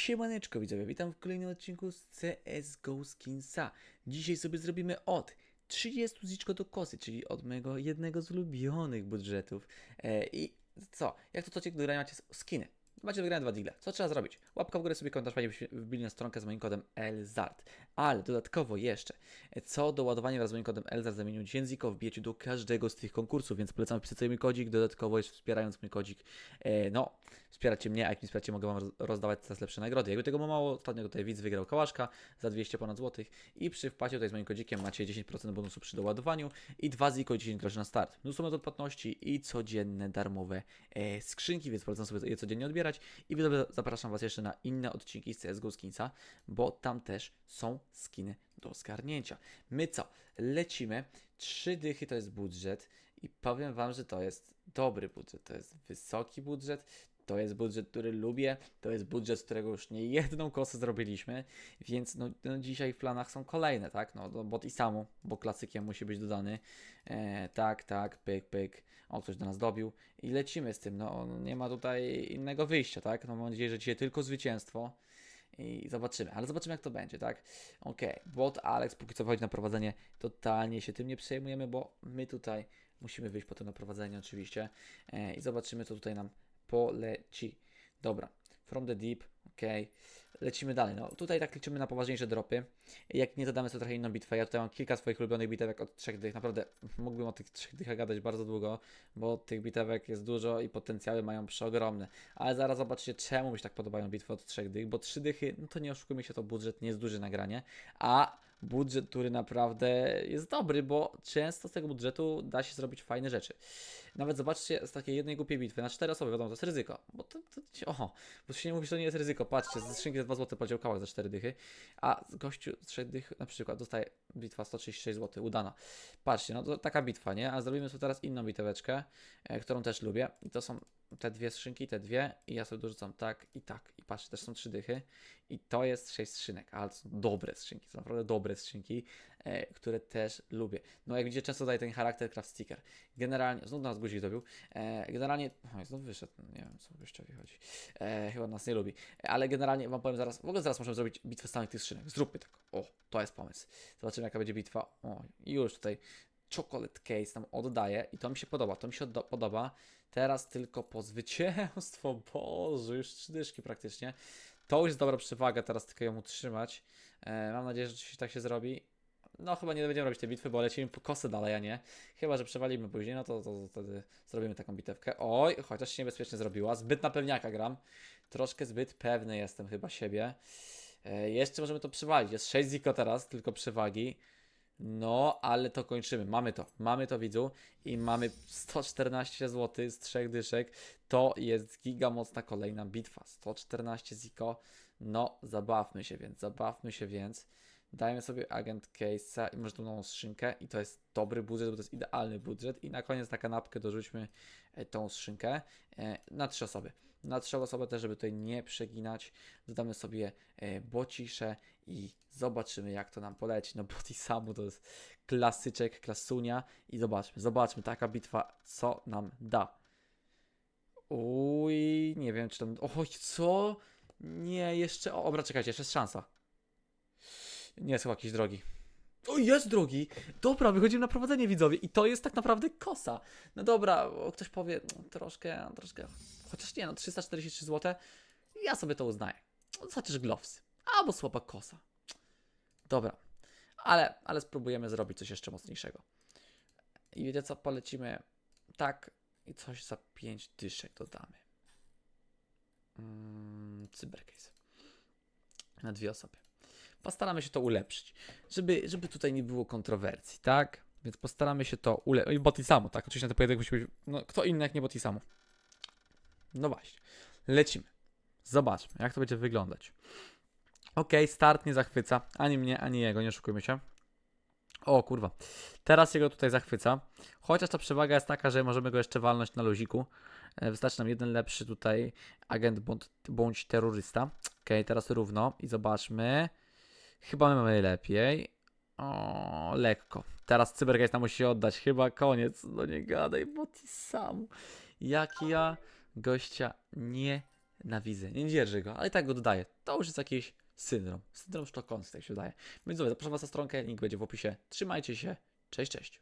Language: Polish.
Siemaneczko widzowie, witam w kolejnym odcinku z CSGO Skinsa. Dzisiaj sobie zrobimy od 30 ziczko do kosy, czyli od mojego jednego z ulubionych budżetów. E, I co? Jak to codziennie do grania macie skiny? Macie do dwa digle. Co trzeba zrobić? Łapka w górę sobie komentarz fajnie wbi- wbili na stronkę z moim kodem LZART. Ale dodatkowo jeszcze, e, co do ładowania wraz z moim kodem LZART zamienił 10 ziko wbijecie do każdego z tych konkursów, więc polecam wpisać sobie mój kodzik, dodatkowo jeszcze wspierając mój kodzik, e, no, wspieracie mnie, a jak mi wspieracie, mogę wam roz- rozdawać coraz lepsze nagrody. Jakby tego ma mało, ostatnio tutaj widz wygrał kałaszka za 200 ponad złotych i przy wpacie tutaj z moim kodzikiem macie 10% bonusu przy doładowaniu i 2 ziko i 10 groszy na start. Mnóstwo metod płatności i codzienne darmowe e, skrzynki, więc polecam sobie je codziennie odbierać i zapraszam was jeszcze na inne odcinki z CSGO Skinsa, bo tam też są skiny do zgarnięcia. My co? Lecimy. Trzy dychy to jest budżet i powiem wam, że to jest dobry budżet, to jest wysoki budżet, to jest budżet, który lubię, to jest budżet, z którego już nie jedną kosę zrobiliśmy, więc no, no dzisiaj w planach są kolejne, tak? No, no bot i samu, bo klasykiem musi być dodany. E, tak, tak, pyk, pyk. O, ktoś do nas dobił i lecimy z tym. No, nie ma tutaj innego wyjścia, tak? No, mam nadzieję, że dzisiaj tylko zwycięstwo i zobaczymy, ale zobaczymy jak to będzie, tak? Okej, bot Alex póki co wychodzi na prowadzenie, totalnie się tym nie przejmujemy, bo my tutaj musimy wyjść potem na prowadzenie oczywiście e, i zobaczymy co tutaj nam poleci. Dobra, from the deep, ok. Lecimy dalej. No tutaj tak liczymy na poważniejsze dropy. Jak nie zadamy sobie trochę inną bitwę, ja tutaj mam kilka swoich ulubionych bitewek od trzech dych. Naprawdę mógłbym o tych trzech dychach gadać bardzo długo, bo tych bitewek jest dużo i potencjały mają przeogromne. Ale zaraz zobaczycie, czemu mi się tak podobają bitwy od trzech dych, bo trzy dychy, no to nie oszukujmy się, to budżet nie jest duży nagranie, a budżet, który naprawdę jest dobry, bo często z tego budżetu da się zrobić fajne rzeczy. Nawet zobaczcie z takiej jednej głupiej bitwy na cztery osoby, wiadomo, to jest ryzyko, bo to, to oho, bo się nie mówi, że to nie jest ryzyko, patrzcie, ze skrzynki za 2 zł podział kawałek za 4 dychy, a z gościu z 3 dych na przykład dostaje bitwa 136 zł, udana. Patrzcie, no to taka bitwa, nie? A zrobimy sobie teraz inną biteweczkę, e, którą też lubię i to są te dwie skrzynki, te dwie i ja sobie dorzucam tak i tak. I patrzcie, też są trzy dychy. I to jest sześć skrzynek, ale są dobre skrzynki, są naprawdę dobre skrzynki, e, które też lubię. No jak widzicie, często daje ten charakter craft sticker. Generalnie, znów nas guzik dobił, e, generalnie, oj, znów wyszedł, nie wiem co gościowi chodzi, e, chyba nas nie lubi, ale generalnie wam powiem zaraz, w ogóle zaraz możemy zrobić bitwę samych tych skrzynek, zróbmy tak, o, to jest pomysł. Zobaczymy jaka będzie bitwa, o, już tutaj chocolate case nam oddaje i to mi się podoba, to mi się podoba. Teraz tylko po zwycięstwo, Boże, już trzy dyszki praktycznie. To już jest dobra przewaga, teraz tylko ją utrzymać. E, mam nadzieję, że rzeczywiście tak się zrobi. No chyba nie będziemy robić tej bitwy, bo lecimy po kosę dalej, a nie. Chyba, że przewalimy później, no to, to, to wtedy zrobimy taką bitewkę. Oj, chociaż się niebezpiecznie zrobiła. Zbyt na pewniaka gram. Troszkę zbyt pewny jestem chyba siebie. E, jeszcze możemy to przewalić. Jest 6 ziko teraz, tylko przewagi. No, ale to kończymy. Mamy to. Mamy to, widzu. I mamy 114 zł z trzech dyszek. To jest giga mocna kolejna bitwa. 114 ziko. No, zabawmy się więc. Zabawmy się więc. Dajmy sobie agent case'a i może tą nową skrzynkę. I to jest dobry budżet, bo to jest idealny budżet. I na koniec na kanapkę dorzućmy e, tą skrzynkę e, na trzy osoby. Na trzy osoby też, żeby tutaj nie przeginać. Dodamy sobie e, bocisze i zobaczymy jak to nam poleci. No bot i samu to jest klasyczek, klasunia i zobaczmy, zobaczmy taka bitwa co nam da. Uj, nie wiem czy tam... Oj, co? Nie, jeszcze... O, dobra, czekajcie, jeszcze jest szansa. Nie chyba jakiś drogi. O, jest drogi! Dobra, wychodzimy na prowadzenie widzowie i to jest tak naprawdę kosa. No dobra, ktoś powie, no, troszkę, troszkę, chociaż nie, no 343 zł, ja sobie to uznaję. Chociaż gloves, albo słaba kosa. Dobra, ale, ale spróbujemy zrobić coś jeszcze mocniejszego. I wiecie co, polecimy tak i coś za 5 dyszek dodamy. Mm, cybercase. Na dwie osoby. Postaramy się to ulepszyć, żeby, żeby tutaj nie było kontrowersji, tak? Więc postaramy się to ulepszyć. I Boti samo, tak? Oczywiście na ten pojedynek musi być. No, kto inny jak nie Boti samo. No właśnie. Lecimy. Zobaczmy, jak to będzie wyglądać. Ok, start nie zachwyca. Ani mnie, ani jego, nie oszukujmy się. O kurwa. Teraz jego tutaj zachwyca. Chociaż ta przewaga jest taka, że możemy go jeszcze walnąć na luziku. E, Wystarczy nam jeden lepszy tutaj agent bądź, bądź terrorysta. Ok, teraz równo i zobaczmy. Chyba my mamy lepiej. O, lekko. Teraz Cybergeist nam musi oddać. Chyba koniec. No nie gadaj, bo ty sam. Jak ja gościa nie na wizę. Nie dzierży go, ale i tak go dodaję. To już jest jakiś syndrom. Syndrom sztokholmski, tak się wydaje. Więc dobra, zapraszam was na stronkę, link będzie w opisie. Trzymajcie się. Cześć, cześć.